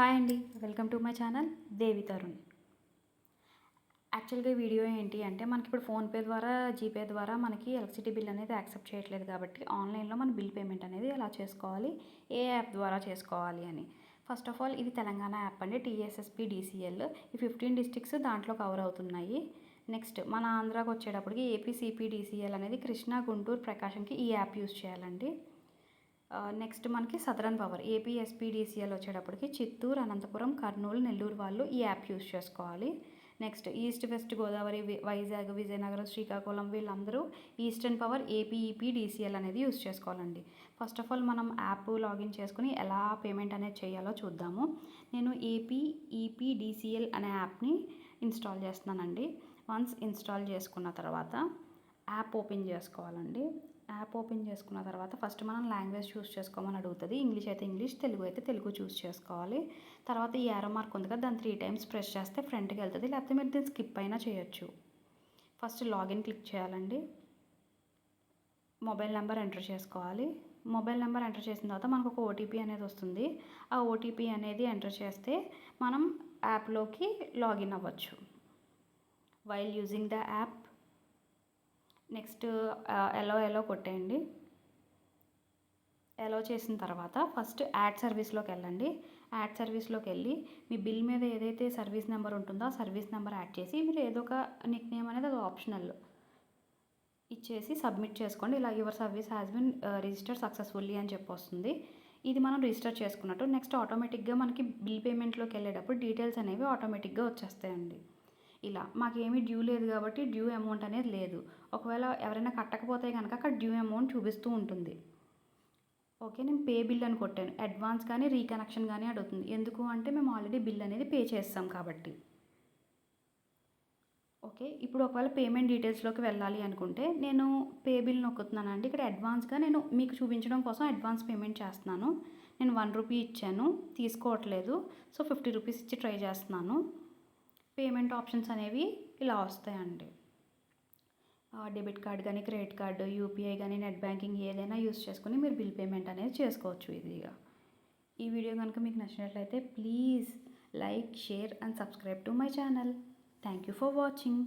Hi అండి welcome to my channel Devi Tarun. యాక్చువల్గా video ఏంటి అంటే మనకి ఇప్పుడు ఫోన్పే ద్వారా జీపే ద్వారా మనకి ఎలక్ట్రిసిటీ బిల్ అనేది యాక్సెప్ట్ చేయట్లేదు కాబట్టి ఆన్లైన్లో మన బిల్ పేమెంట్ అనేది ఎలా చేసుకోవాలి ఏ యాప్ ద్వారా చేసుకోవాలి అని. ఫస్ట్ ఆఫ్ ఆల్ ఇది తెలంగాణ యాప్ అండి టీఎస్ఎస్పి డిసిఎల్. ఈ ఫిఫ్టీన్ డిస్ట్రిక్ట్స్ దాంట్లో కవర్ అవుతున్నాయి. నెక్స్ట్ మన ఆంధ్రాకి వచ్చేటప్పటికి ఏపీసీపీ డిసిఎల్ అనేది కృష్ణా గుంటూరు ప్రకాశంకి ఈ యాప్ యూస్ చేయాలండి. నెక్స్ట్ మనకి సదరన్ పవర్ ఏపీ ఎస్పీడీసీఎల్ వచ్చేటప్పటికి చిత్తూరు అనంతపురం కర్నూలు నెల్లూరు వాళ్ళు ఈ యాప్ యూస్ చేసుకోవాలి. Next east west Godavari Vizag Vizianagaram Srikakulam వీళ్ళందరూ ఈస్టర్న్ పవర్ ఏపీఈపీ డీసీఎల్ అనేది యూస్ చేసుకోవాలండి. ఫస్ట్ ఆఫ్ ఆల్ మనం యాప్ లాగిన్ చేసుకుని ఎలా పేమెంట్ అనేది చేయాలో చూద్దాము. నేను ఏపీ ఈపీ డీసీఎల్ అనే యాప్ని ఇన్స్టాల్ చేస్తున్నానండి. వన్స్ ఇన్స్టాల్ చేసుకున్న తర్వాత యాప్ ఓపెన్ చేసుకోవాలండి. యాప్ ఓపెన్ చేసుకున్న తర్వాత ఫస్ట్ మనం లాంగ్వేజ్ చూస్ చేసుకోమని అడుగుతుంది. ఇంగ్లీష్ అయితే ఇంగ్లీష్ తెలుగు అయితే తెలుగు చూస్ చేసుకోవాలి. తర్వాత ఈ యారో మార్క్ ఉంది కదా దాన్ని త్రీ టైమ్స్ ప్రెస్ చేస్తే ఫ్రంట్కి వెళ్తుంది. లేకపోతే మీరు దీన్ని స్కిప్ అయినా చేయొచ్చు. ఫస్ట్ లాగిన్ క్లిక్ చేయాలండి. మొబైల్ నెంబర్ ఎంటర్ చేసుకోవాలి. మొబైల్ నెంబర్ ఎంటర్ చేసిన తర్వాత మనకు ఒక ఓటీపీ అనేది వస్తుంది. ఆ ఓటీపీ అనేది ఎంటర్ చేస్తే మనం యాప్లోకి లాగిన్ అవ్వచ్చు. While using the app next allow allow కొట్టేయండి. ఎలో చేసిన తర్వాత ఫస్ట్ యాడ్ సర్వీస్లోకి వెళ్ళండి. యాడ్ సర్వీస్లోకి వెళ్ళి మీ బిల్ మీద ఏదైతే సర్వీస్ నెంబర్ ఉంటుందో ఆ సర్వీస్ నెంబర్ యాడ్ చేసి మీరు ఏదో ఒక నిక్ నేమ్ అనేది అది ఆప్షనల్ ఇచ్చేసి సబ్మిట్ చేసుకోండి. ఇలా your service has been register successfully అని చెప్పి వస్తుంది. ఇది మనం రిజిస్టర్ చేసుకున్నట్టు నెక్స్ట్ ఆటోమేటిక్గా మనకి బిల్ పేమెంట్లోకి వెళ్ళేటప్పుడు డీటెయిల్స్ అనేవి ఆటోమేటిక్గా వచ్చేస్తాయండి. ఇలా. మాకేమీ డ్యూ లేదు కాబట్టి డ్యూ అమౌంట్ అనేది లేదు. ఒకవేళ ఎవరైనా కట్టకపోతే కనుక అక్కడ డ్యూ అమౌంట్ చూపిస్తూ ఉంటుంది. ఓకే నేను పే బిల్ అని కొట్టాను. అడ్వాన్స్ కానీ రీకనెక్షన్ కానీ అడుగుతుంది. ఎందుకు అంటే మేము ఆల్రెడీ బిల్ అనేది పే చేస్తాం కాబట్టి. ఓకే ఇప్పుడు ఒకవేళ పేమెంట్ డీటెయిల్స్లోకి వెళ్ళాలి అనుకుంటే నేను పే బిల్ నొక్కుతున్నాను అండి. ఇక్కడ అడ్వాన్స్గా నేను మీకు చూపించడం కోసం అడ్వాన్స్ పేమెంట్ చేస్తున్నాను. నేను వన్ రూపీ ఇచ్చాను. తీసుకోవట్లేదు. సో ఫిఫ్టీ రూపీస్ ఇచ్చి ట్రై చేస్తున్నాను. పేమెంట్ ఆప్షన్స్ అనేవి ఇలా వస్తాయండి. డెబిట్ కార్డ్ కానీ క్రెడిట్ కార్డు యూపీఐ కానీ నెట్ బ్యాంకింగ్ ఏదైనా యూస్ చేసుకుని మీరు బిల్ పేమెంట్ అనేది చేసుకోవచ్చు ఈజీగా. ఈ వీడియో కనుక మీకు నచ్చినట్లయితే please like share and subscribe to my channel. Thank you for watching.